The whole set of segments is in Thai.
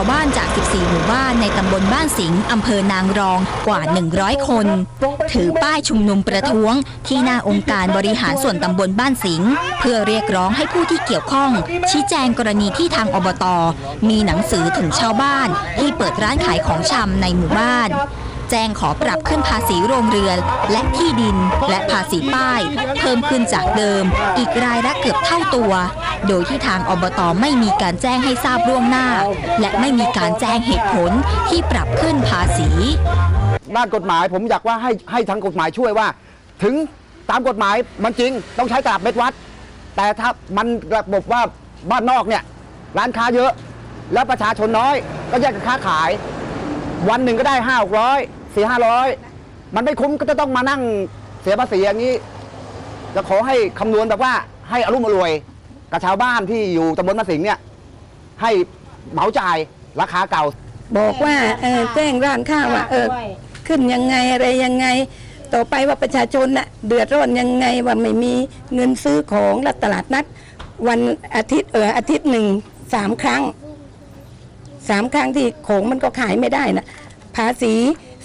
าวบ้านจาก 14 หมู่บ้านในตำบลบ้านสิงห์อำเภอนางรองกว่า 100 คน ถือป้ายชุมนุมประท้วง ที่หน้าองค์การบริหารส่วนตำบลบ้านสิงห์เพื่อเรียกร้องให้ผู้ที่เกี่ยวข้อง ชี้แจงกรณีที่ทางอบต มีหนังสือถึงชาวบ้าน ที่เปิดร้านขายของชำในหมู่บ้าน แจ้งขอปรับขึ้นภาษีโรงเรือนและที่ดิน และภาษีป้าย เพิ่มขึ้นจากเดิม อีกรายละเกือบเท่าตัว โดยที่ทางอบตไม่มีการแจ้งให้ทราบล่วงหน้า และไม่มีการแจ้งเหตุผลที่ปรับขึ้นภาษี ด้านกฎหมายผมอยากว่าให้ให้ทางกฎหมายช่วยว่า ถึงตามกฎหมายมันจริงต้องใช้ตลับเม็ดวัด แต่ถ้ามันระบบว่าบ้านนอกเนี่ยร้านค้าเยอะ แล้วประชาชนน้อย ก็แยกกันค้าขาย วันหนึ่งก็ได้ห้าหกร้อย สี่ห้าร้อยมันไม่คุ้มก็จะต้องมานั่งเสียภาษีอย่างนี้จะขอให้คำนวณแบบว่าให้อารมณ์อรวยกับชาวบ้านที่อยู่ตำบลมะสิงห์เนี่ย ให้เหมาจ่ายราคาเก่า บอกว่าเออแจ้งร้านค้าว่าเออขึ้นยังไงอะไรยังไง ต่อไปว่าประชาชนน่ะเดือดร้อนยังไงว่าไม่มีเงินซื้อของและตลาดนัด วันอาทิตย์เอออาทิตย์หนึ่งสามครั้งสามครั้งที่ของมันก็ขายไม่ได้นะภาษี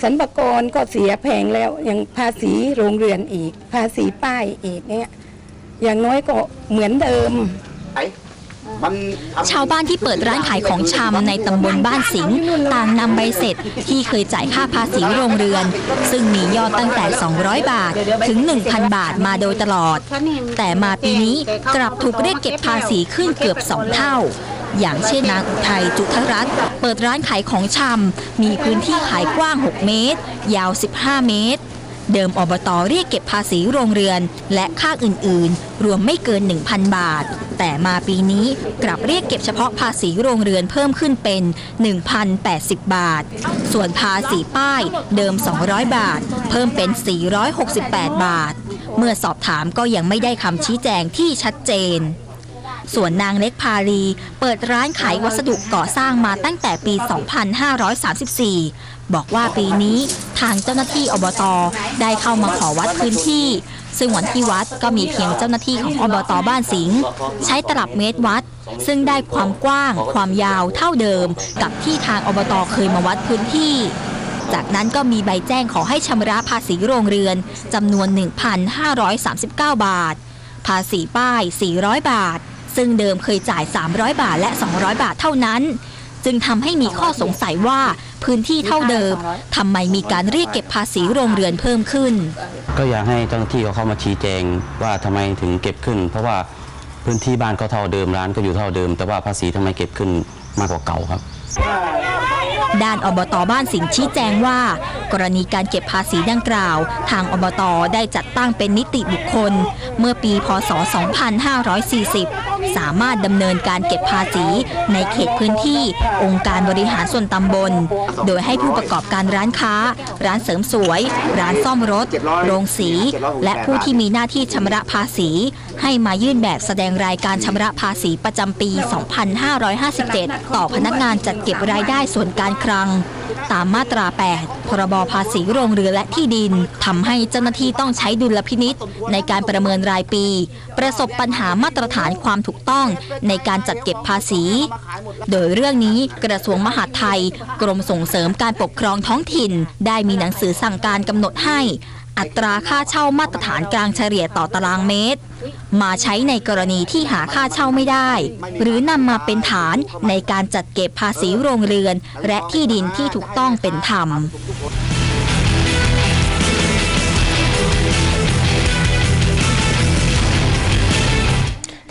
สรรพากรก็เสียแพงแล้วยังภาษีโรงเรือนอีก ภาษีป้ายอีกเนี่ยอย่างน้อยก็เหมือนเดิมชาวบ้านที่เปิดร้านขายของชำในตำบลบ้านสิงห์ต่างนำใบเสร็จที่เคยจ่ายค่าภาษีโรงเรือน ซึ่งมียอดตั้งแต่ 200 บาทถึง 1,000 บาทมาโดยตลอด แต่มาปีนี้กลับถูกเรียกเก็บภาษีขึ้นเกือบ 2 เท่า อย่างเช่นนางอุทัยจุทรัตน์เปิดร้านขายของชำมีพื้นที่ขายกว้าง 6 เมตร ยาว 15 เมตร เดิมอบตอเรียกเก็บภาษีโรงเรือน และค่าอื่นๆ รวมไม่เกิน 1,000 บาท แต่มาปีนี้กลับเรียกเก็บเฉพาะภาษีโรงเรือนเพิ่มขึ้นเป็น 1,080 บาท ส่วนภาษีป้ายเดิม 200 บาท เพิ่มเป็น 468 บาท เมื่อสอบถามก็ยังไม่ได้คำชี้แจงที่ชัดเจน ส่วนนางเล็กพาลีเปิดร้านขายวัสดุก่อสร้างมาตั้งแต่ปี 2534 บอกว่าปีนี้ทางเจ้าหน้าที่อบตได้เข้ามาขอวัดพื้นที่ ซึ่งวันที่วัดก็มีเพียงเจ้าหน้าที่ของอบตบ้านสิงห์ใช้ตลับเมตรวัด ซึ่งได้ความกว้าง ความยาวเท่าเดิม กับที่ทางอบตเคยมาวัดพื้นที่จากนั้นก็มีใบแจ้งขอให้ชำระภาษีโรงเรือนจำนวน 1,539 บาท ภาษีป้าย 400 บาท ซึ่งเดิมเคยจ่าย 300 บาทและ 200 บาทเท่านั้น จึงทำให้มีข้อสงสัยว่าพื้นที่เท่าเดิมทำไมมีการเรียกเก็บภาษีโรงเรือนเพิ่มขึ้น ก็อยากให้เจ้าหน้าที่เขาเข้ามาชี้แจงว่าทำไมถึงเก็บขึ้น เพราะว่าพื้นที่บ้านก็เท่าเดิมร้านก็อยู่เท่าเดิม แต่ว่าภาษีทำไมเก็บขึ้นมากกว่าเก่าครับด้านอบตบ้านสิงห์ชี้แจงว่ากรณีการเก็บภาษีดังกล่าว ทางอบตได้จัดตั้งเป็นนิติบุคคล เมื่อปี พศ 2540 สามารถดำเนินการเก็บภาษีในเขตพื้นที่ องค์การบริหารส่วนตำบล โดยให้ผู้ประกอบการร้านค้า ร้านเสริมสวย ร้านซ่อมรถ โรงสี และผู้ที่มีหน้าที่ชำระภาษี ให้มายื่นแบบแสดงรายการชำระภาษีประจำปี 2557 ต่อพนักงานจัดเก็บรายได้ส่วนการคลัง ตามมาตรา 8 พรบภาษีโรงเรือและที่ดินทำให้เจ้าหน้าที่ต้องใช้ดุลพินิษในการประเมินรายปี ประสบปัญหามาตรฐานความถูกต้องในการจัดเก็บภาษี โดยเรื่องนี้กระทรวงมหาดไทย กรมส่งเสริมการปกครองท้องถิ่น ได้มีหนังสือสั่งการกำหนดให้ อัตราค่าเช่ามาตรฐานกลางเฉลี่ยต่อตารางเมตร มาใช้ในกรณีที่หาค่าเช่าไม่ได้ หรือนำมาเป็นฐานในการจัดเก็บภาษีโรงเรือน และที่ดินที่ถูกต้องเป็นธรรม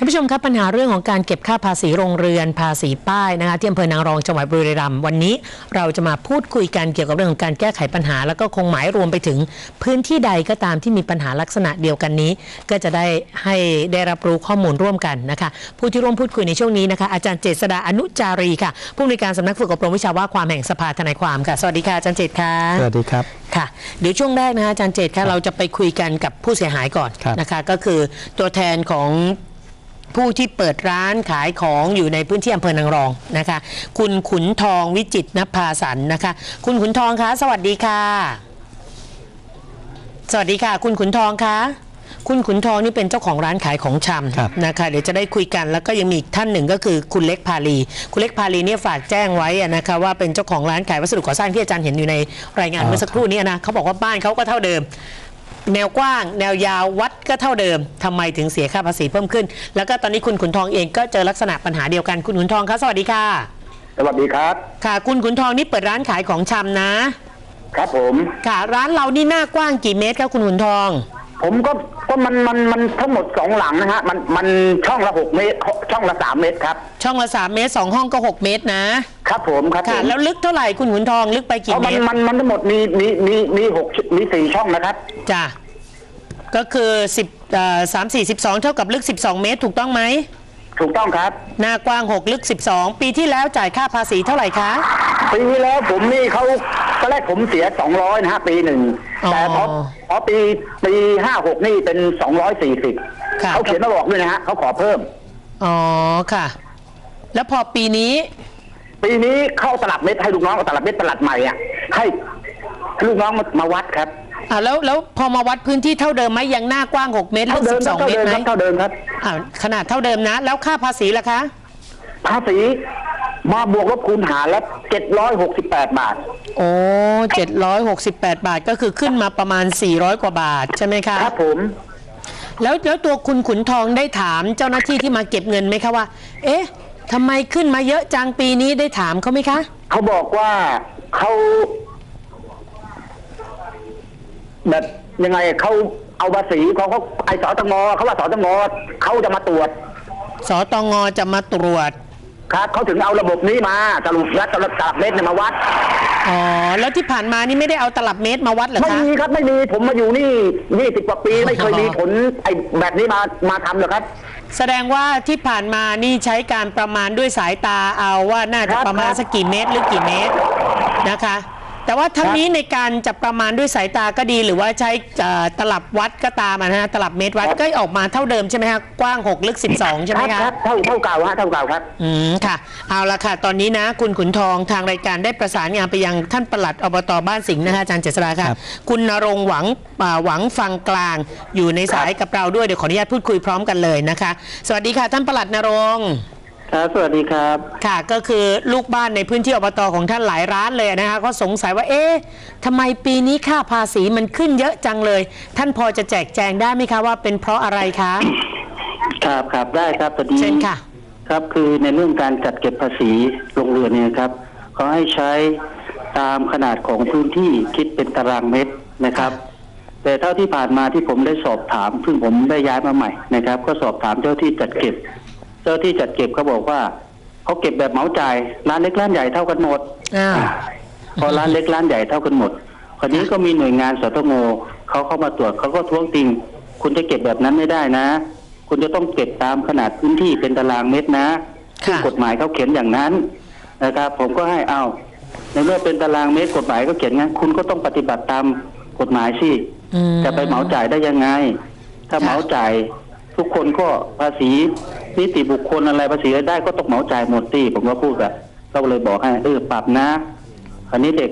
านผู้ชมครับปัญหาเรื่องของการเก็บค่าภาษีโรงเรือนภาษีป้ายนะคะที่อำเภอนางรองจังหวัดบุรีรัมย์วันนี้เราจะมาพูดคุยกันเกี่ยวกับเรื่องของการแก้ไขปัญหา แล้วก็คงหมายรวมไปถึง พื้นที่ใดก็ตามที่มีปัญหาลักษณะเดียวกันนี้ ก็จะได้ให้ได้รับรู้ข้อมูลร่วมกันนะคะผู้ที่ร่วมพูดคุยในช่วงนี้นะคะอาจารย์เจษดาอนุจารีค่ะผู้อำนวยการสำนักฝึกอบรมวิชาว่าความแห่งสภาทนายความค่ะสวัสดีค่ะอาจารย์เจษค่ะสวัสดีครับค่ะเดี๋ยวช่วงแรกนะคะอาจารย์เจตค่ะเราจะไปคุยกันกับผู้เสียหายก่อนครับนะคะก็คือตัวแทนของ ผู้ที่เปิดร้านขายของอยู่ในพื้นที่อำเภอนางรองนะคะ คุณขุนทองวิจิตรนภาสันนะคะ คุณขุนทองคะ สวัสดีค่ะ สวัสดีค่ะ คุณขุนทองคะคุณขุนทองนี่เป็นเจ้าของร้านขายของชครับำนะคะเดี๋ยวจะได้คุยกันแล้วก็ยังมีอีกท่านหนึ่งก็คือคุณเล็กพาลี คุณเล็กพาลีเนี่ยฝากแจ้งไว้อะนะคะว่าเป็นเจ้าของร้านขายวัสดุก่อสร้างที่อาจารย์เห็นอยู่ในรายงานเมื่อสักครู่นี้นะเขาบอกว่าบ้านเขาก็เท่าเดิม แนวกว้าง แนวยาววัดก็เท่าเดิมทำไมถึงเสียค่าภาษีเพิ่มขึ้น แล้วก็ตอนนี้คุณขุนทองเองก็เจอลักษณะปัญหาเดียวกันคุณขุนทองครับสวัสดีค่ะ สวัสดีครับ ค่ะคุณขุนทองนี่เปิดร้านขายของชำนะ ครับผม ค่ะ ร้านเรานี่หน้ากว้างกี่เมตรครับคุณขุนทอง ผมก็ก็มันมันมันทั้งหมดสองหลังนะฮะมันมันช่องละหกเมตรช่องละสามเมตรครับ ช่องละสามเมตรสองห้องก็หกเมตรนะครับผมครับผค่ะมแล้วลึกเท่าไหร่คุณขุนทองลึกไปเพกี่ราะเมมันตรมันมันทั้งหมดมีมีมีมีหกมีสี่ช่องนะครับ จ้ะก็คือ10เอ่อ3 4 12เท่ากับลึก12เมตรถูกต้องไหมถูกต้องครับ หน้ากว้าง6ลึก12ปีที่แล้วจ่ายค่าภาษีเท่าไหร่คะ ปีที่แล้วผมนี่เขาต อนแรกผมเสียสองร้อยนะฮะปีหนึ่งอ๋อแต่พอพอปีปีห้าหกนี่เป็นสองร้อยสี่สิบค่ะ เขาเขียนมาบอกด้วยนะฮะเขาขอเพิ่ม อ๋อค่ะ แล้วพอปีนี้ ปีนี้เข้าตลับเม็ดให้ลูกน้องเอาตลับเม็ดตลับใหม่อะให้ลูกน้องมามาวัดครับอ่าแล้วแล้วพอมาวัดพื้นที่เท่าเดิมไหมยังหน้ากว้าง 6 เมตรลึเท่ากเดิมครับ12 เท่าเมตเดิรมไหมครับเท่าเดิมครับ อ่าขนาดเท่าเดิมนะ แล้วค่าภาษีล่ะคะ ภาษีมาบวกลบคูณหารแล้วเจ็ดร้อยหกสิบแปดบาท โอ้768บาทก็คือขึ้นมาประมาณ400กว่าบาทใช่ไหมคะครับผม แล้วแล้วตัวคุณขุนทองได้ถามเจ้าหน้าที่ที่มาเก็บเงินไหมคะว่า เอ๊ะทำไมขึ้นมาเยอะจังปีนี้ได้ถามเขาไหมคะ เขาบอกว่าเขาแบบยังไงเขาเอาภาษีของเขาไอสอตงเขาว่าสอตงเขาจะมาตรวจ สตงจะมาตรวจ ครับเขาถึงเอาระบบนี้มาสรุปแล้วตลับตลับเม็ดเนี่ยมาวัด อ๋อ แล้วที่ผ่านมานี่ไม่ได้เอาตลับเมตรมาวัดเหรอไม่คะมีครับไม่มีผมมาอยู่นี่ยี่สิบกว่าปีไม่เคยมีผลไอแบบนี้มามาทำเลยครับ แสดงว่าที่ผ่านมานี่ใช้การประมาณด้วยสายตาเอาว่าน่าจะครับประมาณสักกี่เมตรหรือกี่เมตรนะคะ แต่ว่าทั้งนี้ในการจะประมาณด้วยสายตาก็ดี หรือว่าใช้เอ่อตลับวัดก็ตามอะนะฮะตลับเมตรวัดก็ออกมาเท่าเดิมใช่ไหมคะกว้าง 6 ลึก 12 ใช่ไหมคคะรับครับเท่าเท่าเก่าฮะเท่าเก่าครับ อืมค่ะเอาละค่ะ ตอนนี้นะ คุณขุนทองทางรายการได้ประสานงานไปยังท่านปลัดอบตบ้านสิงห์นะคะอาจารย์เจษฎาค่ะ ครับ คุณนรงค์หวังอ่าหวังฟังกลางอยู่ในสายกับเราด้วยเดี๋ยวขออนุญาตพูดคุยพร้อมกันเลยนะคะ สวัสดีค่ะท่านปลัดนรงค์ ครับสวัสดีครับ ค่ะก็คือลูกบ้านในพื้นที่อบตของท่านหลายร้านเลยนะคะก็สงสัยว่าเอ๊ะทำไมปีนี้ค่าภาษีมันขึ้นเยอะจังเลย ท่านพอจะแจกแจงได้ไหมคะว่าเป็นเพราะอะไรคะ ครับครับได้ครับพอดีเชิญค่ะ ครับคือในเรื่องการจัดเก็บภาษีโรงเรือนเนี่ยครับเขาให้ใช้ตามขนาดของพื้นที่คิดเป็นตารางเมตรนะครับ แต่เท่าที่ผ่านมาที่ผมได้สอบถาม ซึ่งผมได้ย้ายมาใหม่นะครับ ก็สอบถามเจ้าที่จัดเก็บ เจ้าที่จัดเก็บเขาบอกว่าเขาเก็บแบบเหมาจ่ายร้านเล็กร้านใหญ่เท่ากันหมดอ้าวพอร้านเล็กร้านใหญ่เท่ากันหมดคราวนี้ก็มีหน่วยงานสตงเขาเข้ามาตรวจเขาก็ท้วงติง คุณจะเก็บแบบนั้นไม่ได้นะ คุณจะต้องเก็บตามขนาดพื้นที่เป็นตารางเมตรนะซึ่งค่ะกฎหมายเขาเขียนอย่างนั้นนะครับ ผมก็ให้เอาในเมื่อเป็นตารางเมตรกฎหมายก็เขียนงั้น คุณก็ต้องปฏิบัติตามกฎหมายสิอืมจะไปเหมาจ่ายได้ยังไง ถ้าค่ะเหมาจ่ายทุกคนก็ภาษี นิติบุคคลอะไรภาษีรายได้ก็ต้องเหมาจ่ายหมดที่ผมก็พูดแบบก็เลยบอกให้เออปรับนะคราวนี้เด็ก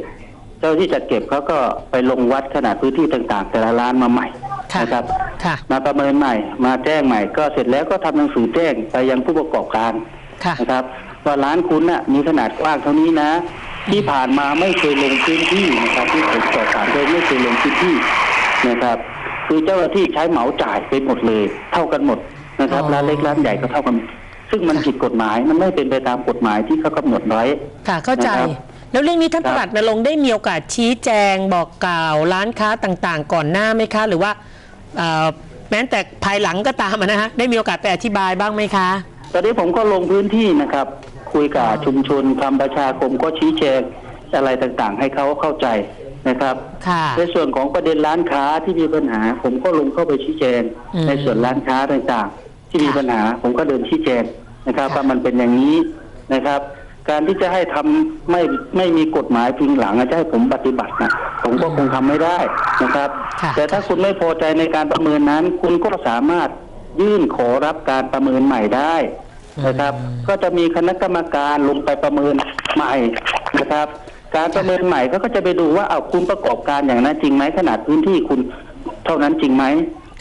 เจ้าที่จัดเก็บเขาก็ไปลงวัดขนาดพื้นที่ต่างๆ แต่ละร้านมาใหม่ค่ะนะครับค่ะมาประเมินใหม่ มาแจ้งใหม่ ก็เสร็จแล้วก็ทำหนังสือแจ้งไปยังผู้ประกอบการค่ะนะครับว่าร้านคุณน่ะมีขนาดกว้างเท่านี้นะ ที่ผ่านมาไม่เคยลงพื้นที่นะครับที่ผมสอบถามโดยไม่เคยลงพื้นที่นะครับ คือเจ้าหน้าที่ใช้เหมาจ่ายไปหมดเลย เท่ากันหมด นะครับอ๋อร้านเล็กร้านใหญ่ก็เท่ากันหมดซึ่งมันผิดกฎหมายมันไม่เป็นไปตามกฎหมายที่เขากำหนดไว้ค่ะเข้าใจนะครับแล้วเรื่องนี้ท่านครัปบลัดนรงค์ได้มีโอกาสชี้แจงบอกกล่าวร้านค้าต่างๆ ก่อนหน้าไหมคะ หรือว่าเอ่อแม้แต่ภายหลังก็ตามอะนะฮะได้มีโอกาสไปอธิบายบ้างไหมคะ ตอนนี้ผมก็ลงพื้นที่นะครับ คุยกับชุมชนทำประชาคมก็ชี้แจงอะไรต่างๆ ให้เขาเข้าใจนะครับค่ะในส่วนของประเด็นร้านค้าที่มีปัญหา ผมก็ลงเข้าไปชี้แจงอืมในส่วนร้านค้าต่างๆ ที่มีค่ะปัญหา ผมก็เดินชี้แจงนะครับค่ะว่ามันเป็นอย่างนี้นะครับ การที่จะให้ทำไม่ไม่มีกฎหมายพิงหลังจะให้ผมปฏิบัตินะผมก็คงทำไม่ได้นะครับค่ะแต่ถ้าคุณไม่พอใจในการประเมินนั้น คุณก็สามารถยื่นขอรับการประเมินใหม่ได้นะครับ ก็จะมีคณะกรรมการลงไปประเมินใหม่นะครับ การประเมินใหม่ก็จะไปดูว่าเอาคุณประกอบการอย่างนั้นจริงไหมขนาดพื้นที่คุณเท่านั้นจริงไหม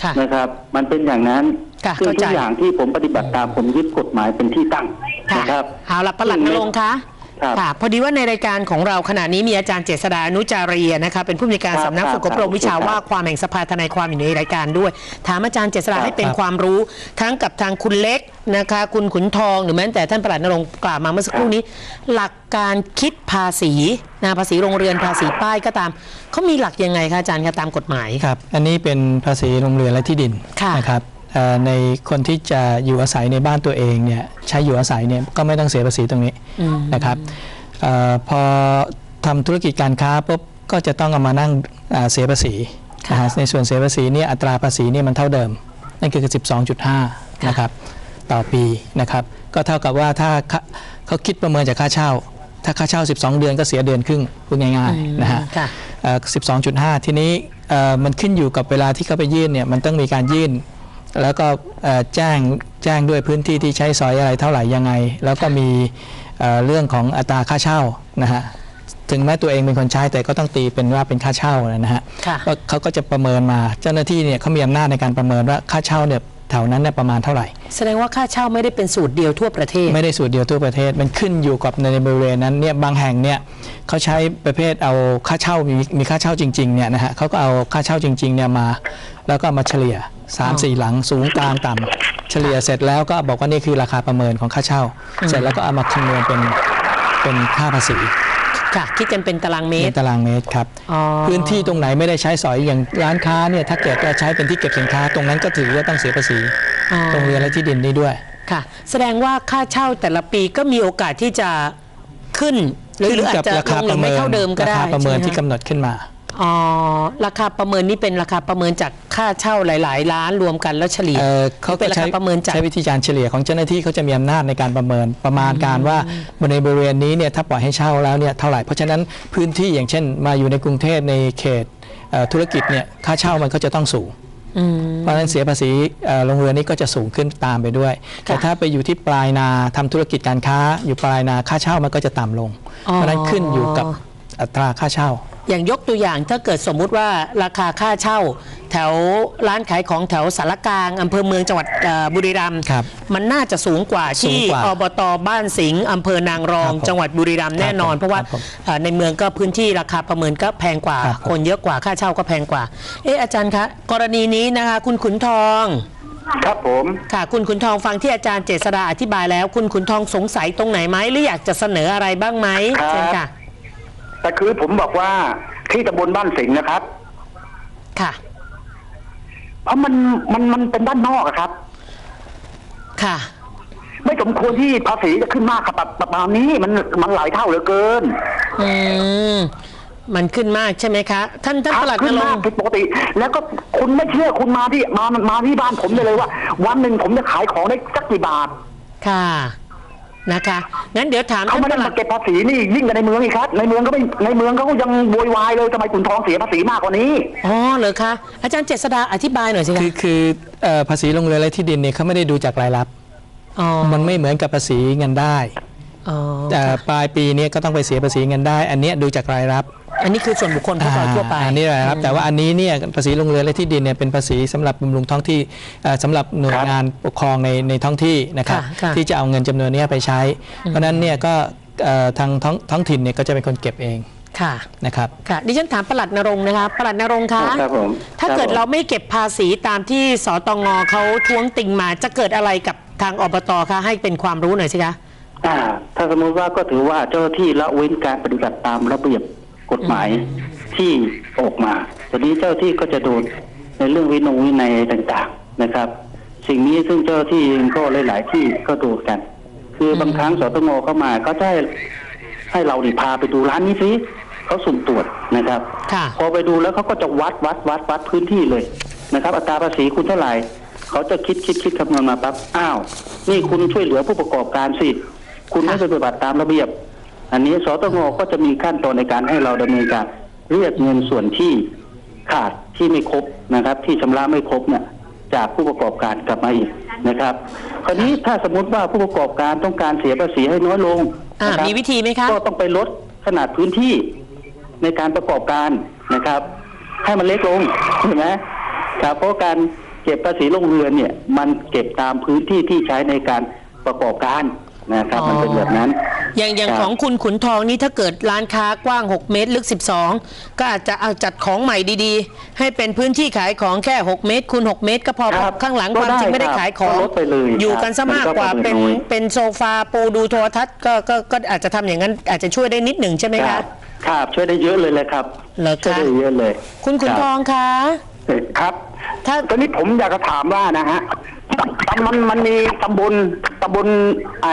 ค่ะนะครับ มันเป็นอย่างนั้น ค่ะซึ่งเข้าทุใจ กอย่างที่ผมปฏิบัติตามผมยึดกฎหมายเป็นที่ตั้งค่ะนะครับ เอาละประหลัดนรงค์คะครับ ค่ะ พอดีว่าในรายการของเราขณะนี้มีอาจารย์เจษดาอนุจารีนะคะ เป็นผู้อำนวยการครับสำนักฝึกอบรมวิชาครับว่าความแห่งสภาทนายความอยู่ในรายการด้วย ถามอาจารย์เจษดาครับ ให้เป็นครับความรู้ ทั้งกับทางคุณเล็กนะคะ คุณขุนทองหรือแม้แต่ท่านประหลัดนรงค์กล่าวมาเมื่อสักครู่นี้ หลักการคิดภาษีนะภาษีโรงเรือนภาษีป้ายก็ตามเขามีหลักยังไงคะอาจารย์คะตามกฎหมาย ครับ อันนี้เป็นภาษีโรงเรือนและที่ดินค่ะ นะครับเอ่อ ในคนที่จะอยู่อาศัยในบ้านตัวเองเนี่ยใช้อยู่อาศัยเนี่ยก็ไม่ต้องเสียภาษีตรงนี้นะครับเออพอทำธุรกิจการค้าปุ๊บก็จะต้องเอามานั่งอ่าเสียภาษีนะฮะในส่วนเสียภาษีเนี่ยอัตราภาษีเนี่ยมันเท่าเดิม นั่นคือ 12.5 นะครับต่อปีนะครับก็เท่ากับว่าถ้าเขาเขาคิดประเมินจากค่าเช่า ถ้าค่าเช่า 12 เดือนก็เสียเดือนครึ่งพูดง่ายๆนะฮะค่ะเอ่อ12.5 ทีนี้เอ่อมันขึ้นอยู่กับเวลาที่เขาไปยื่นเนี่ยมันต้องมีการยื่น แล้วก็เอ่อแจ้งแจ้งด้วยพื้นที่ที่ใช้สอยอะไรเท่าไหร่ยังไง แล้วก็มีเอ่อเรื่องของอัตราค่าเช่านะฮะถึงแม้ตัวเองเป็นคนใช้แต่ก็ต้องตีเป็นว่าเป็นค่าเช่านะฮะค่ะก็เขาก็จะประเมินมาเจ้าหน้าที่เนี่ยเขามีอำนาจในการประเมินว่าค่าเช่าเนี่ยแถวนั้นเนี่ยประมาณเท่าไหร่ แสดงว่าค่าเช่าไม่ได้เป็นสูตรเดียวทั่วประเทศ ไม่ได้สูตรเดียวทั่วประเทศ มันขึ้นอยู่กับในบริเวณนั้นเนี่ยบางแห่งเนี่ยเขาใช้ประเภทเอาค่าเช่ามีมีค่าเช่าจริงๆเนี่ยนะฮะเขาก็เอาค่าเช่าจริงๆเนี่ยมา แล้วก็มาเฉลี่ย 3 4หลังสูงกลางต่ำเฉลี่ยเสร็จแล้วก็บอกว่านี่คือราคาประเมินของค่าเช่า เสร็จแล้วก็เอามาคำนวณเป็นเป็นค่าภาษีค่ะคิดกันเป็นตารางเมในตรตารางเมตรครับอ๋อพื้นที่ตรงไหนไม่ได้ใช้สอยอย่างร้านค้าเนี่ยถ้าเกิดจะใช้เป็นที่เก็บสินค้า ตรงนั้นก็ถือว่าต้องเสียภาษีอ๋อโรงเรือนและที่ดินนี้ด้วยค่ะ แสดงว่าค่าเช่าแต่ละปีก็มีโอกาสที่จะขึ้น หรือหรืออาจกับจะราคาลงหปรือระเมิไม่นเท่าเดิมก็ราได้คาประเมินใช่ที่ไหกำหนดขึ้นมา อ๋อราคาประเมินนี่เป็นราคาประเมินจากค่าเช่าหลายๆล้านรวมกันแล้วเฉลี่ยเอ่อเขาเป็ก็นราใช้คาประเมินจาก ใช้วิธีการเฉลี่ยของเจ้าหน้าที่เขาจะมีอำนาจในการประเมินประมาณการว่าในบริเวณนี้เนี่ยถ้าปล่อยให้เช่าแล้วเนี่ยเท่าไหร่เพราะฉะนั้นพื้นที่อย่างเช่น มาอยู่ในกรุงเทพในเขตเอ่อธุรกิจเนี่ยค่าเช่ามันก็จะต้องสูง อืม เพราะฉะนั้นเสียภาษีเอ่อโรงเรือนนี้ก็จะสูงขึ้นตามไปด้วย แต่ถ้าไปอยู่ที่ปลายนาทำธุรกิจการค้า อยู่ปลายนาค่าเช่ามันก็จะต่ำลงอ๋อเพราะฉะนั้นขึ้นอยู่กับอัตราค่าเช่า อย่างยกตัวอย่างถ้าเกิดสมมุติว่าราคาค่าเช่า แถวร้านขายของแถวสารกลางอำเภอเมืองจังหวัดเอ่อบุรีรัมย์ครับมันน่าจะสูงกว่าสูงที่กว่าอบตบ้านสิงห์อำเภอนางรองครับผมจังหวัดบุรีรัมย์แน่นอนครับผมเพราะว่าครับผมเอ่อในเมืองก็พื้นที่ราคาประเมินก็แพงกว่าครับผมคนเยอะกว่าค่าเช่าก็แพงกว่า เอออาจารย์คะกรณีนี้นะคะ คุณขุนทองครับผมค่ะคุณขุนทองฟังที่อาจารย์เจษดาอธิบายแล้ว คุณขุนทองสงสัยตรงไหนไหมหรืออยากจะเสนออะไรบ้างไหมเชิญค่ะ แต่คือผมบอกว่าที่ตำบลบ้านสิงห์นะครับ ค่ะ เพราะมันมันมันเป็นด้านนอกอะครับ ค่ะ ไม่สมควรที่ภาษีจะขึ้นมากครับแบบประมาณนี้มันมันหลายเท่าเหลือเกิน อืม มันขึ้นมากใช่ไหมคะ ท่านท่านคปรับลัดนขึ้นรมากงค์ ผิดปกติ แล้วก็คุณไม่เชื่อคุณมาที่มามาที่บ้านผมได้เลยว่า วันหนึ่งผมจะขายของได้สักกี่บาท ค่ะ นะคะงั้นเดี๋ยวถามเขาท่านไม่ปได้ลัมาดเก็บภาษีนี่ยิ่งกันในเมืองอีกครับ ในเมืองก็ไม่ในเมืองเขาก็ยังโวยวายเลยทำไมคุณทองเสียภาษีมากกว่านี้อ๋อเหรอคะอาจารย์เจษดาอธิบายหน่อยสิคะคือคือเอ่อภาษีโรงเรือนและที่ดินเนี่ยเขาไม่ได้ดูจากรายรับอ๋อมันไม่เหมือนกับภาษีเงินได้อ๋อแต่ปลายปีเนี้ก็ต้องไปเสียภาษีเงินได้ อันเนี้ยดูจากรายรับ อันนี้คือส่วนบุคคลทั่วไปทั่วไปอ่าอันนี้รายรับ แต่ว่าอันนี้เนี่ยภาษีโรงเรือนและที่ดินเนี่ยเป็นภาษีสำหรับบำรุงท้องที่เอ่อสำหรับหน่วยครับงานปกครองในในท้องที่นะครับค่ะค่ะที่จะเอาเงินจำนวนเนี้ยไปใช้ เพราะฉะนั้นเนี่ยก็เอ่อทางท้องท้องถิ่นเนี่ยก็จะเป็นคนเก็บเองค่ะนะครับค่ะดิฉันถามปลัดนรงค์นะคะปลัดนรงค์คะครับผมถ้าเกิดครับผมเราไม่เก็บภาษีตามที่สตงเขาท้วงติงมาจะเกิดอะไรกับทางอบตคะให้เป็นความรู้หน่อยสิคะอ่าถ้าสมมติว่าก็ถือว่าเจ้าหน้าที่ละเว้นการปฏิบัติตามระเบียบ กฎหมายที่ออกมาทีนี้เจ้าหน้าที่ก็จะโดนในเรื่องวินงวินัยต่างๆนะครับ สิ่งนี้ซึ่งเจ้าหน้าที่เองก็หลายๆที่ก็โดนกัน คือบางครั้งสตงเข้ามาก็จะให้ให้เราดิพาไปดูร้านนี้สิเขาสุ่มตรวจนะครับค่ะพอไปดูแล้วเขาก็จะวัดวัดวัดวัดพื้นที่เลยนะครับ อัตราภาษีคุณเท่าไหร่เขาจะคิดคิดคิดคำนวณมาปั๊บอ้าว นี่คุณช่วยเหลือผู้ประกอบการสิ คุณไม่ปฏิบัติตามระเบียบ อันนี้สตงก็จะมีขั้นตอนในการให้เราดำเนินการเรียกเงินส่วนที่ขาดที่ไม่ครบนะครับ ที่ชำระไม่ครบเนี่ยจากผู้ประกอบการกลับมาอีกนะครับ คราวนี้ถ้าสมมติว่าผู้ประกอบการต้องการเสียภาษีให้น้อยลงอ่านะครับมีวิธีไหมคะก็ต้องไปลดขนาดพื้นที่ในการประกอบการนะครับ ให้มันเล็กลงเห็นไหมครับเพราะการเก็บภาษีโรงเรือนเนี่ย มันเก็บตามพื้นที่ที่ใช้ในการประกอบการนะครับ มันเป็นแบบนั้น อย่างอย่างครับของคุณขุนทองนี่ถ้าเกิดร้านค้ากว้าง 6 เมตร ลึก 12 ก็อาจจะเอาจัดของใหม่ดีๆ ให้เป็นพื้นที่ขายของแค่ 6 เมตรคูณ6เมตร ก็พอครับข้างหลังก็ความจริงได้ไม่ได้ครับขายของก็ลดไปเลยอยู่ครับกันซะมากกว่ามันก็เป็นน้อยเป็นโซฟาปูดูโทรทัศน์ก็ก็ก็อาจจะทำอย่างนั้นอาจจะช่วยได้นิดหนึ่งใช่ไหมคคะรับครับช่วยได้เยอะเลยเลยครับเหรอคะช่วยได้เยอะเลย คุณขุนทองคะครับถ้าตอนนี้ผมอยากจะถามว่านะฮะตำมันมันมีตำบลตำบลไอ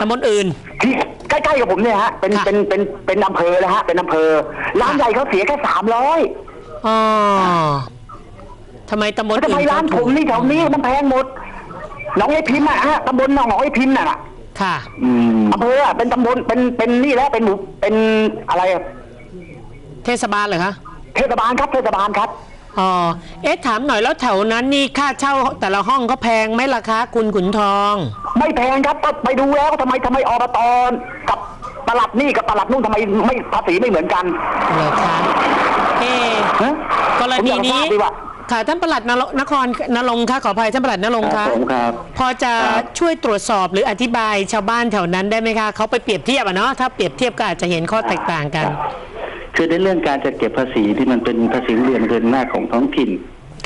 ตำบลอื่น ที่ใกล้ๆกับผมเนี่ยฮะเป็นค่ะ เป็นเป็นเป็นอำเภอแล้วฮะเป็นอำเภอร้านใหญ่เขาเสียแค่สามร้อยอ๋อทำไมตำบลทำอื่ไมนร้านผมนี่แถวนี้มันแพงหมดหนองไอ้พิมพ์อะฮะตำบลหนองไอ้พิมพ์น่ะค่ะอืมอำเภออะเป็นตำบลเป็นเป็นนี่แหละเป็นหมู่เป็นอะไรอะเทศบาลเหรอคะ เทศบาลครับเทศบาลครับ อ๋อเอ๊ะถามหน่อยแล้วแถวนั้นนี่ค่าเช่าแต่ละห้องก็แพงไหมล่ะคะคุณขุนทอง ไม่แพงครับก็ไปดูแล้วทำไมทำไมอบตกับตลัดนี่กับตลัดนู่นทำไมไม่ภาษีไม่เหมือนกันเหรอคะเอ๊ะฮะกรณีนี้ผมอยากทราบดีว่า ค่ะท่านประหลัดนรนครนรงค์ค่ะขออภัยท่านประหลัดนรงค์ครัค่ะบผมครับพอจะครับ ช่วยตรวจสอบหรืออธิบายชาวบ้านแถวนั้นได้ไหมคะเขาไปเปรียบเทียบอะเนาะถ้าเปรียบเทียบก็อาจจะเห็นข้อแตกต่างกัน คือในเรื่องการจัดเก็บภาษีที่มันเป็นภาษีเรือนเกินหน้าของท้องถิ่น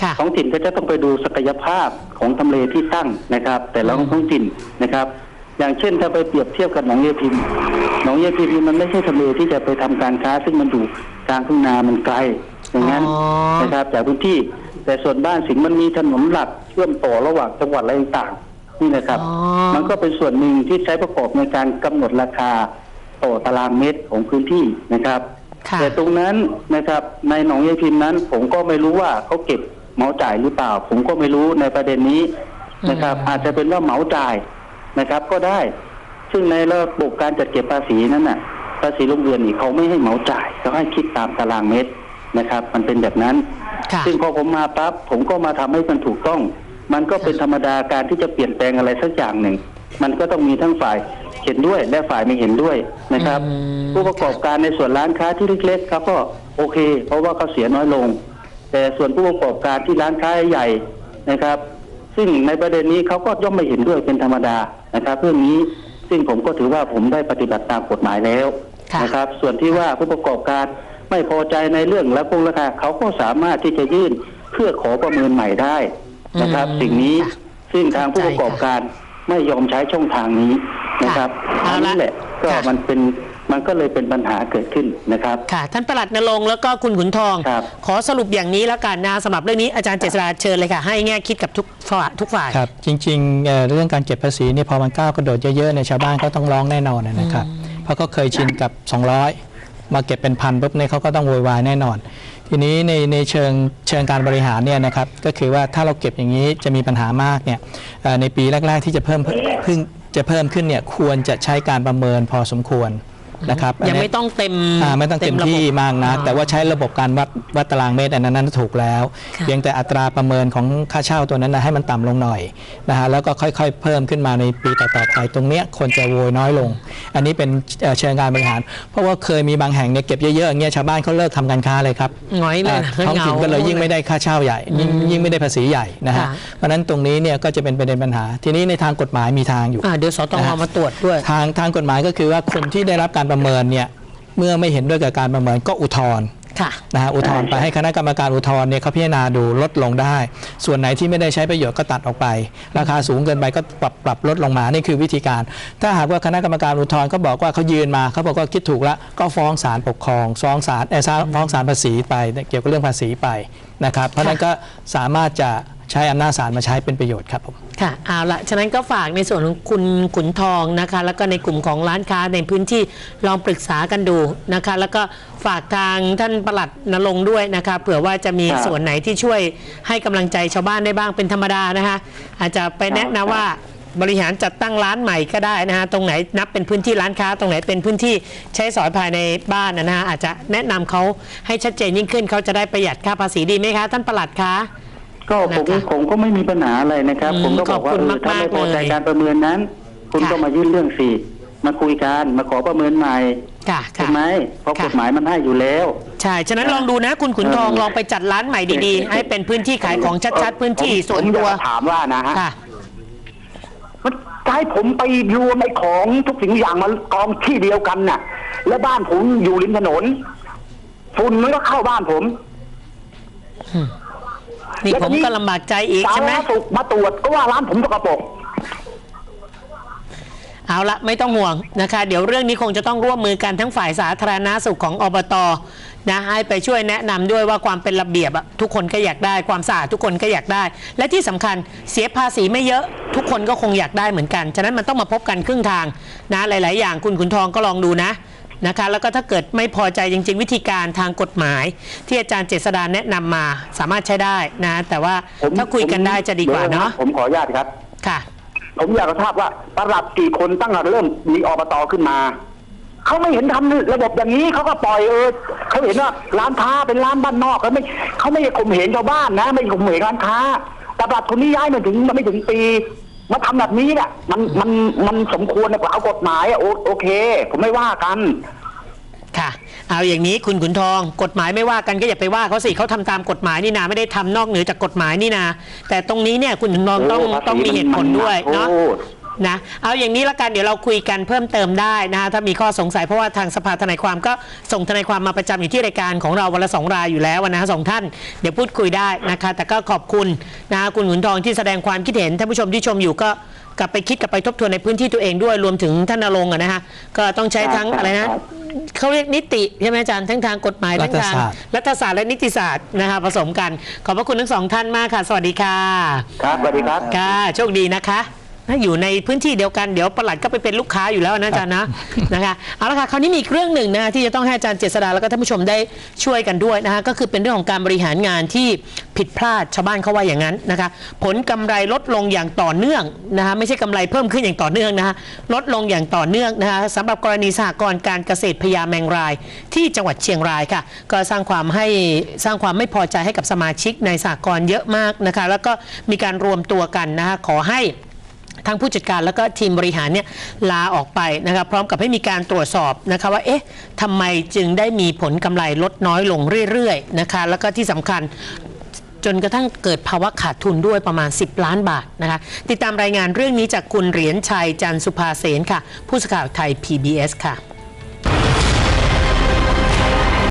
ค่ะท้องถิ่นก็จะต้องไปดูศักยภาพของทำเลที่ตั้งนะครับ แต่ละท้องถิ่นนะครับ อย่างเช่นถ้าไปเปรียบเทียบกับหนองเยพิมพ์หนองเยพิมพ์นี่มันไม่ใช่ทำเลที่จะไปทำการค้า ซึ่งมันอยู่กลางทุ่งนามันไกลอย่างนั้นอ๋อนะครับ จากพื้นที่แต่ส่วนบ้านสิงห์มันมีถนนหลักเชื่อมต่อระหว่างจังหวัดอะไรต่างๆนี่นะครับอ๋อมันก็เป็นส่วนหนึ่งที่ใช้ประกอบในการกำหนดราคาต่อตารางเมตรของพื้นที่นะครับค่ะ แต่ตรงนั้นนะครับในหนองยายพิมพ์นั้น ผมก็ไม่รู้ว่าเขาเก็บเหมาจ่ายหรือเปล่า ผมก็ไม่รู้ในประเด็นนี้นะครับ อาจจะเป็นว่าเหมาจ่ายนะครับ ก็ได้ ซึ่งในระบบการจัดเก็บภาษีนั้นน่ะ ภาษีโรงเรือนนี่เขาไม่ให้เหมาจ่ายเขาให้คิดตามตารางเมตรนะครับ มันเป็นแบบนั้นค่ะซึ่งพอผมมาปั๊บผมก็มาทำให้มันถูกต้อง มันก็เป็นธรรมดาการที่จะเปลี่ยนแปลงอะไรสักอย่างหนึ่ง มันก็ต้องมีทั้งฝ่าย เห็นด้วยและฝ่ายไม่เห็นด้วยนะครับ อืม ผู้ประกอบการในส่วนร้านค้าที่เล็กๆครับก็โอเค เพราะว่าเขาเสียน้อยลง แต่ส่วนผู้ประกอบการที่ร้านค้าใหญ่นะครับ ซึ่งในประเด็นนี้เขาก็ย่อมไม่เห็นด้วยเป็นธรรมดานะครับ เรื่องนี้ซึ่งผมก็ถือว่าผมได้ปฏิบัติตามกฎหมายแล้วค่ะ นะครับ ส่วนที่ว่าผู้ประกอบการไม่พอใจในเรื่องและคงราคาเขาก็สามารถที่จะยื่นเพื่อขอประเมินใหม่ได้นะครับ อืมสิ่งนี้ค่ะ ซึ่งทางผู้ประกอบการไม่ยอมใช้ช่องทางนี้ นะครับค่ะอันนี้แหละก็ค่ะมันเป็นมันก็เลยเป็นปัญหาเกิดขึ้นนะครับ ค่ะ ท่านประหลัดนรงค์แล้วก็คุณขุนทองครับขอสรุปอย่างนี้แล้วกันนะสำหรับเรื่องนี้อาจารย์เจษฎาเชิญเลยค่ะ ให้แง่คิดกับทุกฝ่ายทุกฝ่ายครับ จริงๆเอ่อเรื่องการเก็บภาษีเนี่ยพอมันก้าวกระโดดเยอะๆในยชาวบ้านก็ต้องร้องแน่นอนนะครับ เพราะก็เคยชินกับ 200 มาเก็บเป็นพันปุ๊บเนี่ยเขาก็ต้องโวยวายแน่นอน ทีนี้ในในเชิงเชิงการบริหารเนี่ยนะครับก็คือว่าถ้าเราเก็บอย่างนี้จะมีปัญหามากเนี่ยเอ่อในปีแรก ๆ ที่จะเพิ่มเพิ่ง จะเพิ่มขึ้นเนี่ยควรจะใช้การประเมินพอสมควร นะครับยังนนี้ไม่ต้องเต็มอ่าไม่ต้องเต็มระบบที่มากนะอ่แต่ว่าใช้ระบบการวัดวัดตารางเมตรอันนั้นนั้นถูกแล้วค่ะเพียงแต่อัตราประเมินของค่าเช่าตัวนั้นนะให้มันต่ำลงหน่อยนะฮะแล้วก็ค่อยๆ เพิ่มขึ้นมาในปีต่อๆไปตรงเนี้ยคนจะโวยน้อยลง อันนี้เป็นเอ่อเชิงการบริหาร เพราะว่าเคยมีบางแห่งเนี่ยเก็บเยอะๆอย่างเงี้ยชาวบ้านเขาเลิกทำการค้าเลยครับหงอยเลยนะอ่าท้องถิ่นก็เลยยิ่งไม่ได้ค่าเช่าใหญ่ ยิ่งยิ่งไม่ได้ภาษีใหญ่นะฮะค่ะเพราะฉะนั้นตรงนี้เนี่ยก็จะเป็นประเด็นปัญหา ทีนี้ในทางกฎหมายมีทางอยู่อ่าเดี๋ยวสตงนะฮะมาตรวจด้วยทางทางกฎหมายก็คือว่าคนที่ได้รับการประเมินเนี่ยเมื่อไม่เห็นด้วยกับการประเมินก็อุทธรณ์ค่ะนะฮะอุทธรณ์ไปให้คณะกรรมการอุทธรณ์เนี่ยเขาพิจารณาดูลดลงได้ ส่วนไหนที่ไม่ได้ใช้ประโยชน์ก็ตัดออกไป ราคาสูงเกินไปก็ปรับปรับลดลงมานี่คือวิธีการ ถ้าหากว่าคณะกรรมการอุทธรณ์เขาบอกว่าเขายืนมาเขาบอกว่าคิดถูกแล้วก็ฟ้องศาลปกครองฟ้องศาลเอ่อฟ้องศาลภาษีไปเกี่ยวกับเรื่องภาษีไปนะครับเพราะฉะนั้นก็สามารถจะ ใช้อำนาจศาลมาใช้เป็นประโยชน์ครับผม ค่ะเอาละฉะนั้นก็ฝากในส่วนของคุณขุนทองนะคะ แล้วก็ในกลุ่มของร้านค้าในพื้นที่ลองปรึกษากันดูนะคะ แล้วก็ฝากทางท่านประหลัดนรงค์ด้วยนะคะเผื่อว่าจะมีครับส่วนไหนที่ช่วยให้กำลังใจชาวบ้านได้บ้างเป็นธรรมดานะคะ อาจจะไปแนะครับนำว่าบริหารจัดตั้งร้านใหม่ก็ได้นะคะตรงไหนนับเป็นพื้นที่ร้านค้า ตรงไหนเป็นพื้นที่ใช้สอยภายในบ้านนะฮะอาจจะแนะนำเขาให้ชัดเจนยิ่งขึ้นเขาจะได้ประหยัดค่าภาษีดีไหมคะ ท่านประหลัดคะ ก็ผมนะคะผมก็ไม่มีปัญหาอะไรนะครับ อืมผมก็บอกว่าขอบคุณเออถ้าไม่มากๆพอใจเลยการประเมินนั้น คุณค่ะ ก็มายื่นเรื่องสิมาคุยกันมาขอประเมินใหม่ค่ะใช่ค่ะไหมเพราะค่ะ กฎหมายมันให้อยู่แล้ว ใช่ ฉะนั้นลองดูนะ คุณขุนทองลองไปจัดร้านใหม่ดีๆ ให้เป็นพื้นที่ขายของชัดๆ พื้นที่ส่วนตัวผมอยากถามว่านะฮะค่ะ มันจะให้ผมไปรวมไอ้ของทุกสิ่งอย่างมากองที่เดียวกันน่ะ แล้วบ้านผมอยู่ริมถนนฝุ่นมันก็เข้าบ้านผม นี่ผมก็ลำบากใจอีกใช่ไหมสาธารณสุขมาตรวจก็ว่าร้านผมสกปรก เอาละไม่ต้องห่วงนะคะ เดี๋ยวเรื่องนี้คงจะต้องร่วมมือกันทั้งฝ่ายสาธารณาสุขของอบตนะให้ไปช่วยแนะนำด้วยว่าความเป็นระเบียบอะทุกคนก็อยากได้ความสะอาดทุกคนก็อยากได้ และที่สำคัญเสียภาษีไม่เยอะทุกคนก็คงอยากได้เหมือนกัน ฉะนั้นมันต้องมาพบกันครึ่งทางนะหลาย ๆ อย่างคุณขุนทองก็ลองดูนะ นะคะแล้วก็ถ้าเกิดไม่พอใจจริง ๆ วิธีการทางกฎหมาย ที่อาจารย์เจษดาแนะนำมาสามารถใช้ได้นะ แต่ว่าผมถ้าคุยกันได้จะดีกว่าเนาะผมขออนุญาตครับค่ะ ผมอยากจะทราบว่าประหลัดกี่คนตั้งแต่เริ่มมีอบตขึ้นมาเขาไม่เห็นทำระบบอย่างนี้เขาก็ปล่อยเออเขาเห็นว่าร้านค้าเป็นร้านบ้านนอกเขาไม่เขาไม่ข่มเหงชาวบ้านนะ ไม่ข่มเหงร้านค้าแต่ประหลัดคนนี้ย้ายมาถึงมันไม่ถึงปี มาทำแบบนี้เนี่ยมันมันมันสมควรนะเอากฎหมายอะโอโอเค ผมไม่ว่ากัน ค่ะ เอาอย่างนี้คุณขุนทอง กฎหมายไม่ว่ากันก็อย่าไปว่าเขาสิเขาทำตามกฎหมายนี่นาไม่ได้ทำนอกเหนือจากกฎหมายนี่นาแต่ตรงนี้เนี่ยคุณขุนทองต้องโอ้ภาษีต้องมีเหตุผลด้วยเนาะ นะเอาอย่างนี้ละกันเดี๋ยวเราคุยกันเพิ่มเติมได้นะคะถ้ามีข้อสงสัยเพราะว่าทางสภาทนายความก็ส่งทนายความมาประจำอยู่ที่รายการของเราวันละสองรายอยู่แล้วนะฮะสองท่านเดี๋ยวพูดคุยได้นะคะ แต่ก็ขอบคุณนะคะคุณขุนทองที่แสดงความคิดเห็นท่านผู้ชมที่ชมอยู่ก็กลับไปคิดกลับไปทบทวนในพื้นที่ตัวเองด้วยรวมถึงท่านนรงค์อะนะฮะก็ต้องใช้ทั้งอะไรนะเขาเรียกนิติใช่ไหมอาจารย์ทั้งทางกฎหมายรัทั้งฐทางศาสตร์รัฐศาสตร์และนิติศาสตร์นะคะผสมกัน ขอบพระคุณทั้งสองท่านมากค่ะ สวัสดีค่ะ ครับสวัสดีครับค่ะโชคดีนะคะ ถ้าอยู่ในพื้นที่เดียวกันเดี๋ยวประหลัดก็ไปเป็นลูกค้าอยู่แล้วนะอาจารย์นะนะคะเอาละค่ะคราวนี้มีอีกเรื่องหนึ่งนะที่จะต้องให้อาจารย์เจษดาแล้วก็ท่านผู้ชมได้ช่วยกันด้วยนะคะก็คือเป็นเรื่องของการบริหารงานที่ผิดพลาดชาวบ้านเขาว่าอย่างนั้นนะคะผลกำไรลดลงอย่างต่อเนื่องนะคะไม่ใช่กำไรเพิ่มขึ้นอย่างต่อเนื่องนะคะลดลงอย่างต่อเนื่องนะคะสำหรับกรณีสหกรณ์การเกษตรพญาแมงราย ที่จังหวัดเชียงรายค่ะ ก็สร้างความให้สร้างความไม่พอใจให้กับสมาชิกในสหกรณ์เยอะมากนะคะแล้วก็มีการรวมตัวกันนะคะขอให้ ทางผู้จัดการแล้วก็ทีมบริหารเนี่ยลาออกไปนะครับพร้อมกับให้มีการตรวจสอบนะคะว่าเอ๊ะทำไมจึงได้มีผลกำไรลดน้อยลงเรื่อยๆนะคะแล้วก็ที่สำคัญจนกระทั่งเกิดภาวะขาดทุนด้วยประมาณ 10 ล้านบาทนะคะ ติดตามรายงานเรื่องนี้จากคุณเหรียญชัยจันทร์สุภาเสนค่ะ ผู้สื่อข่าวไทย PBS ค่ะ